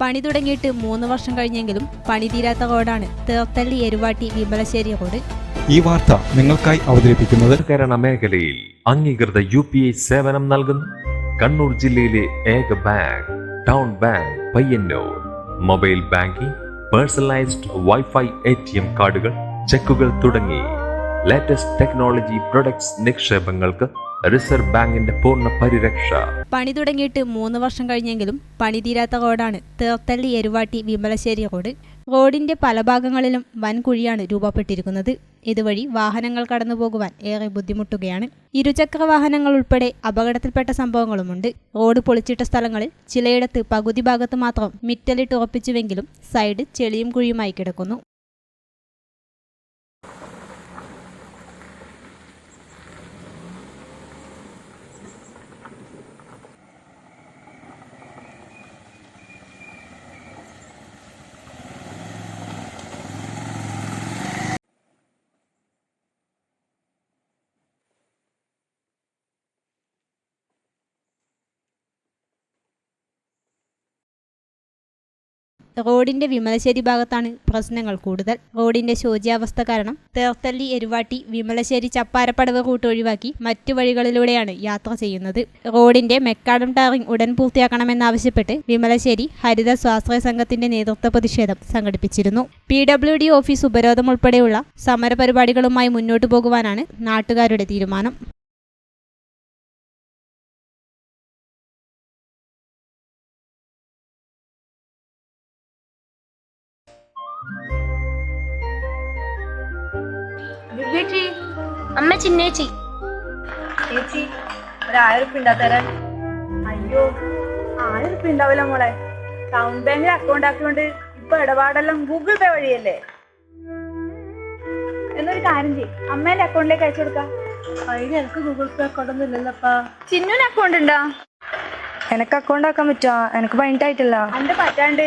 പണി തുടങ്ങിയിട്ട് മൂന്ന് വർഷം കഴിഞ്ഞെങ്കിലും പണി തീരാത്ത റോഡാണ് തേർത്തള്ളി എരുവാട്ടി വിമലശ്ശേരി റോഡ്. ഈ വാർത്ത നിങ്ങൾക്കായി അവതരിപ്പിക്കുന്നത് കേരള മേഖലയിൽ അംഗീകൃത യു പി ഐ സേവനം നൽകുന്നു. കണ്ണൂർ ജില്ലയിലെ ഏക bank town bank Payyannur. Mobile banking personalised wifi A T M കാർഡുകൾ ചെക്കുകൾ തുടങ്ങി. ലേറ്റസ്റ്റ് ടെക്നോളജി പ്രൊഡക്ട്സ് നിക്ഷേപങ്ങൾക്ക് റിസർവ് ബാങ്കിന്റെ പൂർണ പരിരക്ഷ. പണി തുടങ്ങിയിട്ട് മൂന്ന് വർഷം കഴിഞ്ഞെങ്കിലും പണി തീരാത്ത റോഡാണ് തേർത്തള്ളി എരുവാട്ടി വിമലശ്ശേരി റോഡ്. റോഡിന്റെ പല ഭാഗങ്ങളിലും വൻ കുഴിയാണ് രൂപപ്പെട്ടിരിക്കുന്നത്. ഇതുവഴി വാഹനങ്ങൾ കടന്നു പോകുവാൻ ഏറെ ബുദ്ധിമുട്ടുകയാണ്. ഇരുചക്ര വാഹനങ്ങൾ ഉൾപ്പെടെ അപകടത്തിൽപ്പെട്ട സംഭവങ്ങളുമുണ്ട്. റോഡ് പൊളിച്ചിട്ട സ്ഥലങ്ങളിൽ ചിലയിടത്ത് പകുതി ഭാഗത്ത് മാത്രം മിറ്റലിട്ട് ഉറപ്പിച്ചുവെങ്കിലും സൈഡ് ചെളിയും കുഴിയുമായി കിടക്കുന്നു. റോഡിന്റെ വിമലശ്ശേരി ഭാഗത്താണ് പ്രശ്നങ്ങൾ കൂടുതൽ. റോഡിന്റെ ശോച്യാവസ്ഥ കാരണം തേർത്തല്ലി എരുവാട്ടി വിമലശ്ശേരി ചപ്പാരപ്പടവ് റൂട്ട് ഒഴിവാക്കി മറ്റു വഴികളിലൂടെയാണ് യാത്ര ചെയ്യുന്നത്. റോഡിന്റെ മെക്കാഡം ടാറിംഗ് ഉടൻ പൂർത്തിയാക്കണമെന്നാവശ്യപ്പെട്ട് വിമലശ്ശേരി ഹരിത സ്വാശ്രയ സംഘത്തിന്റെ നേതൃത്വ പ്രതിഷേധം സംഘടിപ്പിച്ചിരുന്നു. പി ഡബ്ല്യു ഡി ഓഫീസ് ഉപരോധം ഉൾപ്പെടെയുള്ള സമരപരിപാടികളുമായി മുന്നോട്ടു പോകുവാനാണ് നാട്ടുകാരുടെ തീരുമാനം. ചേച്ചി അമ്മ ചിന്നേച്ചി ചേച്ചി ഒരു ആയിരം ഉറുപ്പ ഉണ്ടാ തരാൻ അയ്യോ ആയിരം ഉണ്ടാവില്ല മോളെ ടൗൺ ബാങ്കിൽ അക്കൗണ്ട് ആക്കിയോണ്ട് ഇപ്പൊ ഇടപാടെല്ലാം ഗൂഗിൾ പേ വഴിയല്ലേ? എന്നൊരു കാര്യം ചെയ്യും. അമ്മേന്റെ അക്കൗണ്ടിലേക്ക് അയച്ചു കൊടുക്കാം. അതിന് എനിക്ക് ഗൂഗിൾ പേ അക്കൗണ്ട് ഒന്നും ഇല്ലല്ലപ്പാ ചിന്നുവിന് അക്കൗണ്ട് ഉണ്ടോ? എനക്ക് അക്കൗണ്ട് ആക്കാൻ പറ്റുമോ എനിക്ക് പതിനെട്ടായിട്ടില്ല എന്റെ പറ്റാണ്ട്.